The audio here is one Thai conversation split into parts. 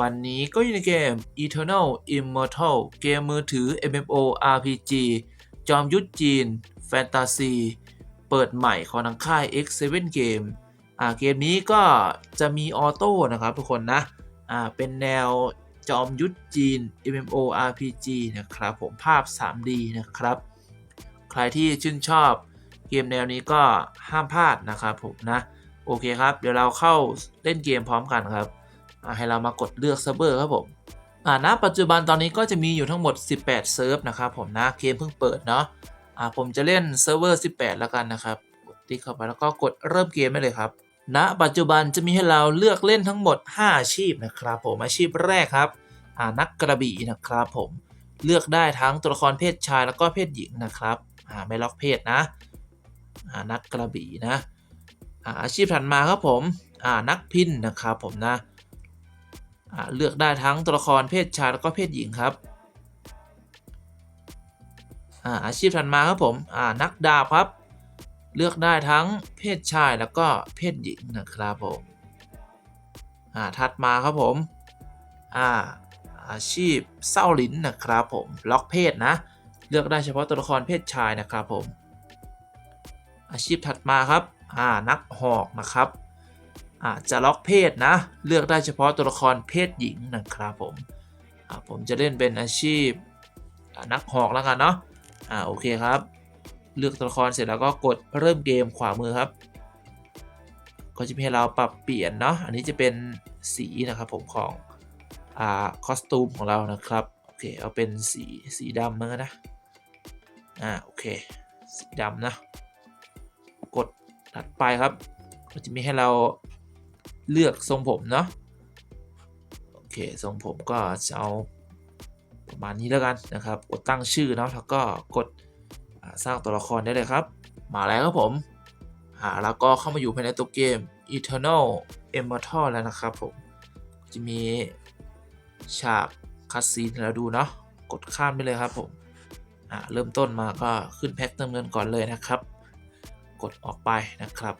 วันนี้ก็อยู่ในเกม Eternal Immortal เกมมือถือ MMO RPG จอมยุทธจีน แฟนตาซี เปิดใหม่ของทางค่าย X7 Game อ่าเกมนี้ก็จะมีออโต้นะครับทุกคนนะอ่าเป็นแนวจอมยุทธจีน MMO RPG นะครับผมภาพ 3D นะครับ ใครที่ชื่นชอบเกมแนวนี้ก็ห้ามพลาดนะครับผมนะ โอเคครับ เดี๋ยวเราเข้าเล่นเกมพร้อมกันครับ ให้เรามากดเลือกเซิร์ฟเวอร์ครับผมอ่าณปัจจุบันตอนนี้ก็จะมีอยู่ทั้งหมด 18 เซิร์ฟนะครับผมนะเกมเพิ่งเปิดเนาะอ่าผมจะเล่นเซิร์ฟเวอร์ 18 แล้วกันนะครับกดติ๊กเข้าไปแล้วก็กดเริ่มเกมได้เลยครับณปัจจุบันจะมีให้เราเลือกเล่นทั้งหมด 5 อาชีพนะครับผมอาชีพแรกครับอ่านักกระบี่นะครับผมเลือกได้ทั้งตัวละครเพศชายแล้วก็เพศหญิงนะครับอ่าไม่ล็อกเพศนะอ่านักกระบี่นะอ่าอาชีพถัดมาครับผมอ่านักพินนะครับผมนะ เลือกได้ทั้งตัวละครเพศชายแล้วก็เพศหญิงครับอาชีพถัดมาครับผมนักดาบครับ เลือกได้ทั้งเพศชายแล้วก็เพศหญิงนะครับผมอ่าถัดมาครับผมอาอาชีพเศร้าลิ้นนะครับผมล็อกเพศนะ เลือกได้เฉพาะตัวละครเพศชายนะครับผม อาชีพถัดมาครับ อ่า นักหอกนะครับ อาจะล็อกเพศนะ เลือกได้เฉพาะตัวละครเพศหญิงนะครับผมผมจะเล่นเป็นอาชีพนักหอกแล้วกันเนาะอ่าโอเคครับ เลือกตัวละครเสร็จแล้วก็กดเริ่มเกมขวามือครับ ก็จะมีให้เราปรับเปลี่ยนเนาะอันนี้จะเป็นสีนะครับผมของอ่าคอสตูมของเรานะครับโอเคเอาเป็นสีสีดำมั้งนะอ่าโอเคสีดำนะกดถัดไปครับ ก็จะมีให้เรา เลือกทรงผมเนาะโอเคทรงผมก็จะเอาประมาณนี้แล้วกันนะครับกดตั้งชื่อเนาะแล้วก็กดสร้างตัวละครได้เลยครับ มาแล้วครับผมอ่าแล้วก็เข้ามาอยู่ภายในตัวเกม Eternal Immortal แล้วนะครับผมจะมีฉากคัดซีนให้เราดูเนาะกดข้ามไปเลยครับผมอ่าเริ่มต้นมาก็ขึ้นแพ็คเติมเงินก่อนเลยนะครับ กดออกไปนะครับ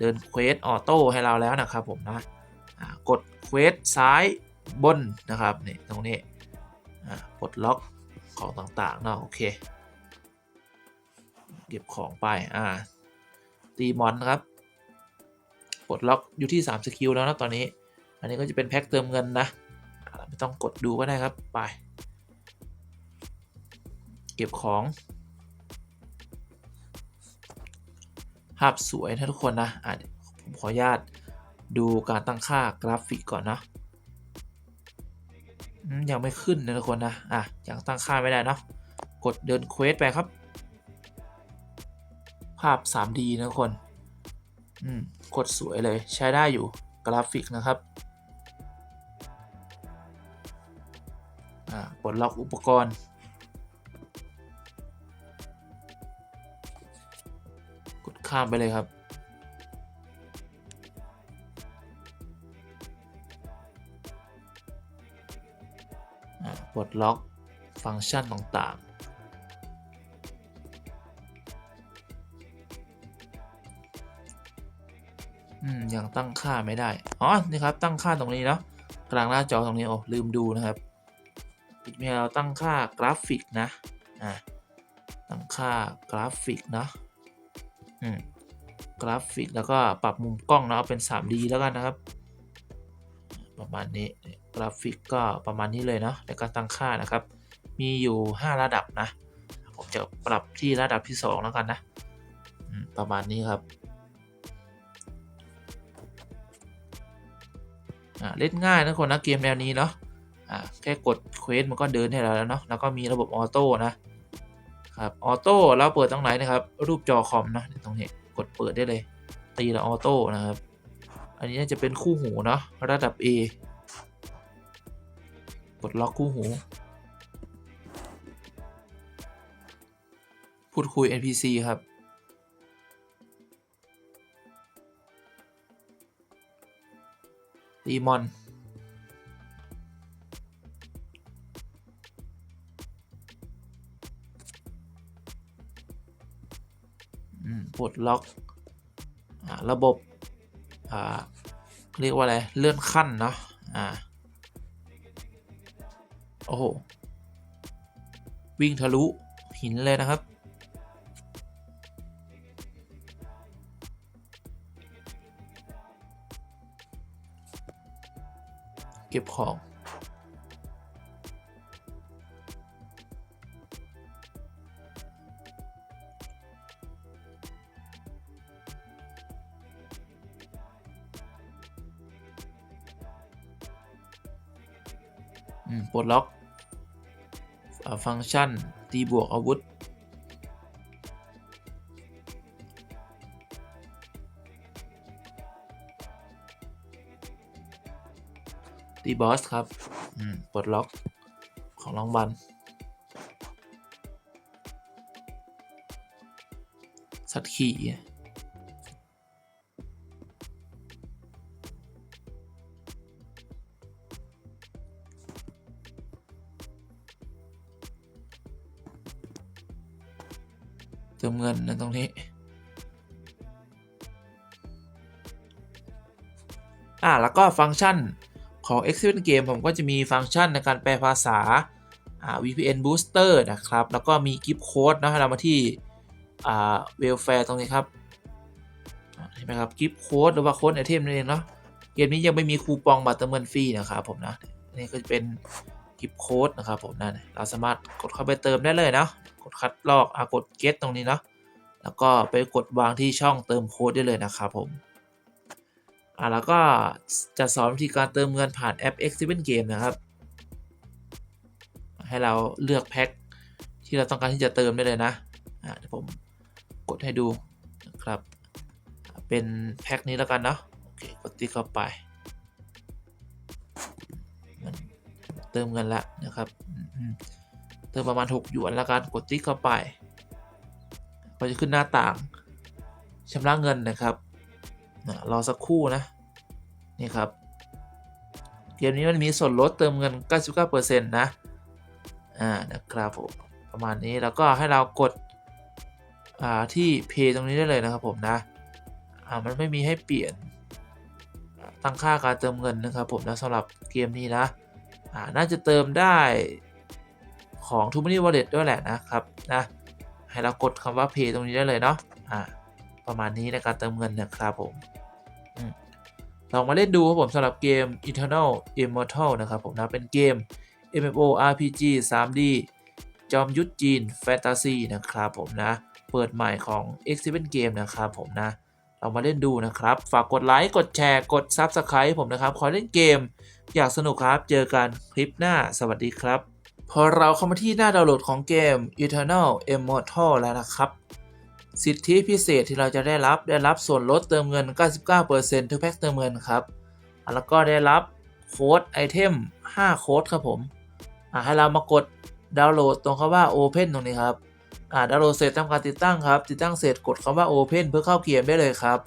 เดินเควสออโต้ให้เราแล้วนะครับผมนะกดเควสซ้ายบนนะครับนี่ตรงนี้ปลดล็อกของต่างๆเนาะโอเค เก็บของไปอ่าตีมอนครับปลดล็อกอยู่ที่3สกิลแล้วนะตอนนี้ อันนี้ก็จะเป็นแพ็คเติมเงินนะไม่ต้องกดดูก็ได้ครับไป เก็บของ ภาพสวยนะทุกคนนะอ่าผมขออนุญาตดูการตั้งค่ากราฟิกก่อนนะยังไม่ขึ้นนะทุกคนนะอะยังตั้งค่าไม่ได้เนาะกดเดินเควสไปครับ ภาพ 3D นะทุกคนอืมกดสวยเลยใช้ได้อยู่กราฟิกนะครับอ่าปลดล็อกอุปกรณ์ ข้ามไปเลยครับ ปลดล็อกฟังก์ชันต่างๆ อืม ยังตั้งค่าไม่ได้ อ๋อ นี่ครับ ตั้งค่าตรงนี้เนาะ กลางหน้าจอตรงนี้ โอ้ ลืมดูนะครับอีกมีเราตั้งค่ากราฟิกนะ อ่าตั้งค่ากราฟิกเนาะ กราฟิกแล้วก็ปรับมุมกล้องนะเอาเป็น 3D แล้วกันนะครับ ประมาณนี้กราฟิกก็ประมาณนี้เลยเนาะในการตั้งค่านะครับ มีอยู่ 5 ระดับนะ ผมจะปรับที่ระดับที่ 2 แล้วกันนะประมาณนี้ครับเล่นง่ายนะคนนะเกมแนวนี้เนาะแค่กดเควสมันก็เดินให้เราแล้วเนาะแล้วก็มีระบบออโต้นะ ครับออโต้เราเปิดตรงไหนนะครับรูปจอคอมนะตรงนี้กดเปิดได้เลย ตีแล้วออโต้นะครับ อันนี้จะเป็นคู่หูเนาะระดับ A กดล็อกคู่หู พูดคุย NPC ครับตีมอน ปลดล็อกอระบบเรียกว่าอะไร เลื่อนขั้นเนาะอ่าโอ้โห วิ่งทะลุหินเลยนะครับ เก็บของ ปลดล็อกฟังก์ชัน ตีบวกอาวุธ ตีบอส ครับปลดล็อกของรางวัลสัตว์ขี่ เติมเงินนะตรงนี้ อ่าแล้วก็ฟังก์ชันของ Exhibit Game ผมก็จะมีฟังก์ชันในการแปลภาษา VPN Booster นะครับ แล้วก็มี Gift Code นะเรามาที่ Welfare ตรงนี้ครับเห็นไหมครับ Gift Code หรือว่าโค้ดไอเทมนั่นเองเนาะเกมนี้ยังไม่มีคูปองบัตรเติมเงินฟรีนะครับผมนะนี่ก็จะเป็น Gift Code นะครับผมนั่นเราสามารถกดเข้าไปเติมได้เลยเนาะกดคัดลอกอากด get ตรงนี้เนาะแล้วก็ไปกดวางที่ช่องเติมโค้ดได้เลยนะครับผมอ่าแล้วก็จะสอนวิธีการเติมเงินผ่านแอป X7 Game นะครับ ให้เราเลือกแพ็คที่เราต้องการที่จะเติมได้เลยนะอ่าเดี๋ยวผมกดให้ดูนะครับ เป็นแพ็คนี้แล้วกันเนาะโอเคกดติ๊กเข้าไป ติมเงินแล้วนะครับเติมประมาณ 6 หยวนแล้วกันกดติ๊กเข้าไป ก็จะขึ้นหน้าต่างชำระเงินนะครับรอสักครู่นะนี่ครับเกมนี้มันมีส่วนลดเติมเงิน 99%นะอ่านะครับผมประมาณนี้แล้วก็ให้เรากดอ่าที่ Pay ตรงนี้ได้เลยนะครับผมนะอ่ามันไม่มีให้เปลี่ยนตั้งค่าการเติมเงินนะครับผมนะสำหรับเกมนี้นะ อ่าน่าจะเติมได้ของ t o m o n y Wallet ด้วยแหละนะครับนะให้เรากดคำว่า Pay ตรงนี้ได้เลยเนาะอ่าประมาณนี้ในการเติมเงินนะครับผมอมลองมาเล่นดูครับผมสำหรับเกม Eternal Immortal นะครับผมนะเป็นเกม MMORPG 3D จอมยุทธจีนแฟนตาซีนะครับผมนะ เปิดใหม่ของ X7 Game นะครับผมนะ เรามาเล่นดูนะครับ ฝากกดไลค์ กดแชร์ กด Subscribe ผมนะครับ ขอเล่นเกม อยากสนุกครับ เจอกันคลิปหน้า สวัสดีครับ พอเราเข้ามาที่หน้าดาวน์โหลดของเกม Eternal Immortal แล้วนะครับ สิทธิพิเศษที่เราจะได้รับ ได้รับส่วนลดเติมเงิน 99%ทุกแพ็คเติมเงินครับ แล้วก็ได้รับโค้ดไอเทม 5 โค้ดครับผม ให้เรามากดดาวน์โหลดตรงคำว่า Open ตรงนี้ครับ อะดาวน์โหลดเสร็จทำการติดตั้งครับ ติดตั้งเสร็จกดคำว่า Open เพื่อเข้าเกมได้เลยครับ